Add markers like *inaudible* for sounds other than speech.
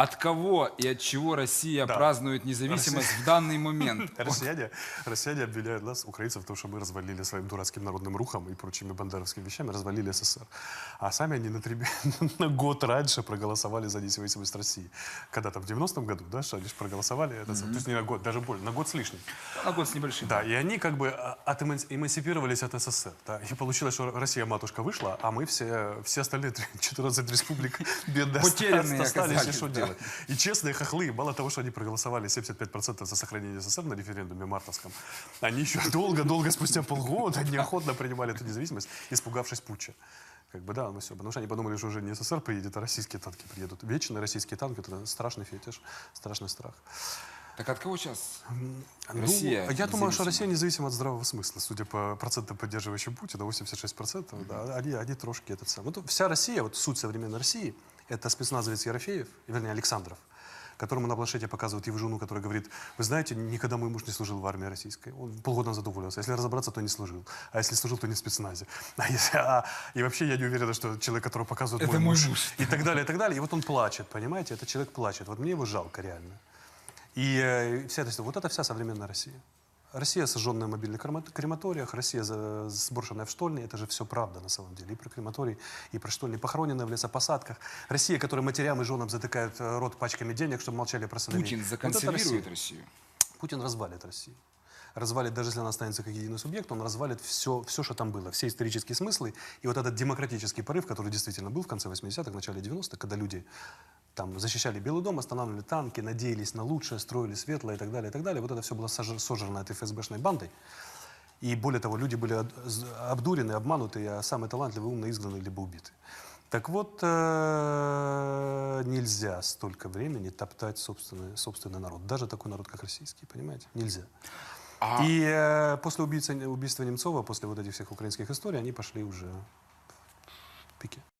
От кого и от чего Россия Да. празднует независимость в данный момент? *laughs* Россияне, россияне обвиняют нас, украинцев, в том, что мы развалили своим дурацким народным рухом и прочими бандеровскими вещами, развалили СССР. А сами они на, три, *laughs* на год раньше проголосовали за независимость России. Когда там, в 90-м году, да, что они же проголосовали, это, то есть не на год, даже больше, на год с лишним. На год с небольшим. Да, и они как бы а, отэмансипировались от СССР. Да, и получилось, что Россия-матушка вышла, а мы все, все остальные 14 *laughs* республик бедные остались, и что да. Делать. И честные хохлы, мало того, что они проголосовали 75% за сохранение СССР на референдуме мартовском, они еще долго-долго спустя полгода неохотно принимали эту независимость, испугавшись путча. Как бы да, ну все, потому что они подумали, что уже не СССР приедет, а российские танки приедут. Вечные российские танки, это страшный фетиш, страшный страх. Так от кого сейчас? Ну, Россия я думаю, что. Россия независима от здравого смысла. Судя по процентам, поддерживающим Путина, 86%, да, они, они трошки этот самый. Вот вся Россия, вот суть современной России, это спецназовец Ерофеев, вернее, Александров, которому на планшете показывают его жену, которая говорит, вы знаете, никогда мой муж не служил в армии российской. Он полгода назад уволился. Если разобраться, то не служил. А если служил, то не в спецназе. *laughs* А если, а- и вообще я не уверен, что человек, которого показывают Это мой, мой муж, муж. и так далее, и так далее. И вот он плачет, понимаете? Этот человек плачет. Вот мне его жалко реально. И э, вся эта, вот это вся современная Россия. Россия, сожженная в мобильных крема- крематориях, Россия, сброшенная в штольни, это же все правда на самом деле. И про крематорий, и про штольни, похороненная в лесопосадках. Россия, которая матерям и женам затыкает э, рот пачками денег, чтобы молчали про сыновей. Путин Вот законсервирует Россия. Россию. Путин развалит Россию. Развалит, даже если она останется как единый субъект, он развалит все, все, что там было, все исторические смыслы. И вот этот демократический порыв, который действительно был в конце 80-х, начале 90-х, когда люди там защищали Белый дом, останавливали танки, надеялись на лучшее, строили светлое и так далее, и так далее. Вот это все было сожр- сожрано этой ФСБшной бандой. И более того, люди были обдурены, обмануты, а самые талантливые, умно изгнаны, либо убиты. Так вот, э, нельзя столько времени топтать собственный, собственный народ. Даже такой народ, как российский, понимаете? Нельзя. А И э, после убийца, убийства Немцова, после вот этих всех украинских историй, они пошли уже в пике.